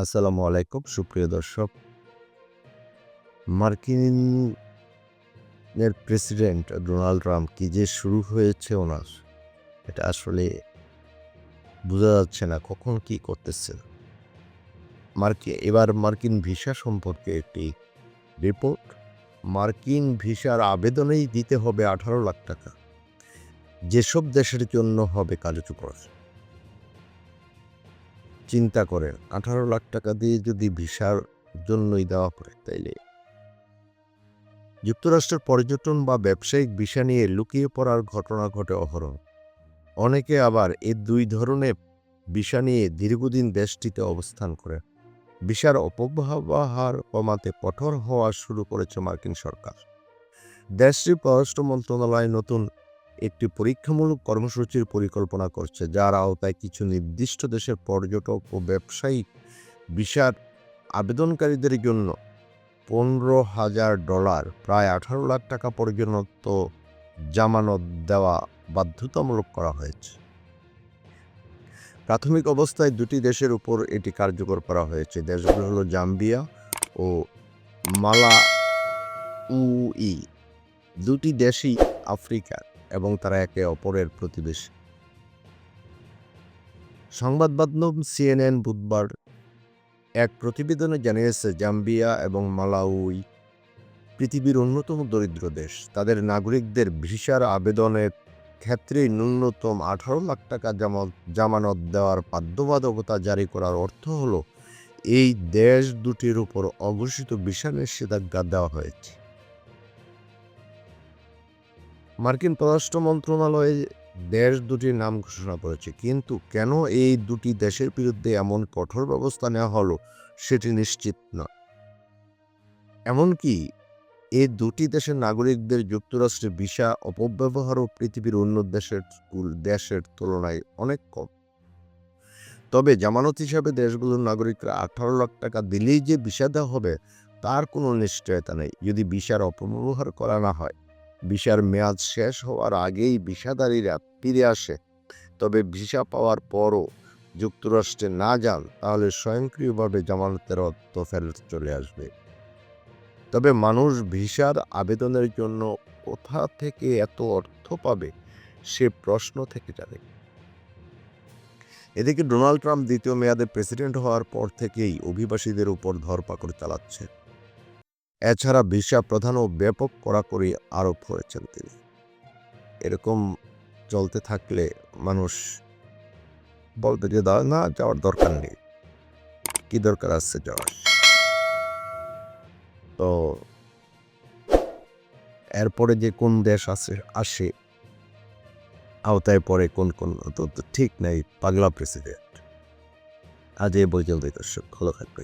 আসসালামু আলাইকুম, সুপ্রিয় দর্শক। মার্কিন এর প্রেসিডেন্ট ডোনাল্ড ট্রাম্প কি যে শুরু হয়েছে ওনার, এটা আসলে বোঝা যাচ্ছে না, কখন কি করতেছে মার্কিন এবার মার্কিন ভিসা সম্পর্কে একটি রিপোর্ট। মার্কিন ভিসার আবেদনেই দিতে হবে আঠারো লাখ টাকা। যেসব দেশের জন্য হবে কার্যকর চিন্তা করেন, আঠারো লাখ টাকা দিয়ে যদি ভিসার জন্যই দেওয়া হয় তাইলে। যুক্তরাষ্ট্রের পর্যটন বা ব্যবসায়িক ভিসা নিয়ে লুকিয়ে পড়ার ঘটনা ঘটে অহরণ অনেকে আবার এই দুই ধরনের ভিসা নিয়ে দীর্ঘদিন দেশটিতে অবস্থান করে। ভিসার অপব্যবহার কমাতে কঠোর হওয়া শুরু করেছে মার্কিন সরকার। দেশটির পররাষ্ট্র মন্ত্রণালয় নতুন একটি পরীক্ষামূলক কর্মসূচির পরিকল্পনা করছে, যার আওতায় কিছু নির্দিষ্ট দেশের পর্যটক ও ব্যবসায়িক ভিসার আবেদনকারীদের জন্য পনেরো হাজার ডলার, প্রায় আঠারো লাখ টাকা পর্যন্ত জামানত দেওয়া বাধ্যতামূলক করা হয়েছে। প্রাথমিক অবস্থায় দুটি দেশের উপর এটি কার্যকর করা হয়েছে, দেশগুলো হলো জাম্বিয়া ও মালা উই দুটি দেশই আফ্রিকার। এবং তারা একে অপরের প্রতিবেশী। সংবাদ মাধ্যম সিএনএন বুধবার এক প্রতিবেদনে জানিয়েছে, জাম্বিয়া এবং মালাউই পৃথিবীর অন্যতম দরিদ্র দেশ। তাদের নাগরিকদের ভিসার আবেদনের ক্ষেত্রে ন্যূনতম আঠারো লাখ টাকা জামানত দেওয়ার বাধ্যবাধকতা জারি করার অর্থ হলো, এই দেশ দুটির উপর অঘোষিত ভিসা নিষেধাজ্ঞা দেওয়া হয়েছে। মার্কিন পররাষ্ট্র মন্ত্রণালয়ে দেশ দুটির নাম ঘোষণা করেছে। কিন্তু কেন এই দুটি দেশের বিরুদ্ধে এমন কঠোর ব্যবস্থা নেওয়া হলো সেটি নিশ্চিত নয়। এমনকি এই দুটি দেশের নাগরিকদের যুক্তরাষ্ট্রে ভিসা অপব্যবহারও পৃথিবীর অন্য দেশের দেশের তুলনায় অনেক কম। তবে জামানত হিসাবে দেশগুলোর নাগরিকরা আঠারো লাখ টাকা দিলেই যে ভিসা দেওয়া হবে, তার কোনো নিশ্চয়তা নেই। যদি ভিসার অপব্যবহার করা না হয়। ভিসার মেয়াদ শেষ হওয়ার আগেই ভিসাধারীরা ফিরে আসে। তবে ভিসা পাওয়ার পরও যুক্তরাষ্ট্রে না যান, তাহলে স্বয়ংক্রিয়ভাবে জামানতের অর্থ ফেরত চলে আসবে। তবে মানুষ ভিসার আবেদনের জন্য কোথা থেকে এত অর্থ পাবে, সে প্রশ্ন থেকে যাবে এদিকে ডোনাল্ড ট্রাম্প দ্বিতীয় মেয়াদে প্রেসিডেন্ট হওয়ার পর থেকেই অভিবাসীদের উপর ধরপাকড় চালাচ্ছে। এছাড়া ভিসা প্রধান ও ব্যাপক কড়াকড়ি আরোপ করেছেন তিনি। এরকম চলতে থাকলে মানুষ বলতে যে দা না, যাওয়ার দরকার নেই। কি দরকার আছে যাওয়ার? তো এরপরে যে কোন দেশ আছে, আসে, আওতায় পরে কোন কোন, তো ঠিক নেই, পাগলা প্রেসিডেন্ট। আজ এ পর্যন্ত দর্শক, ভালো থাকবে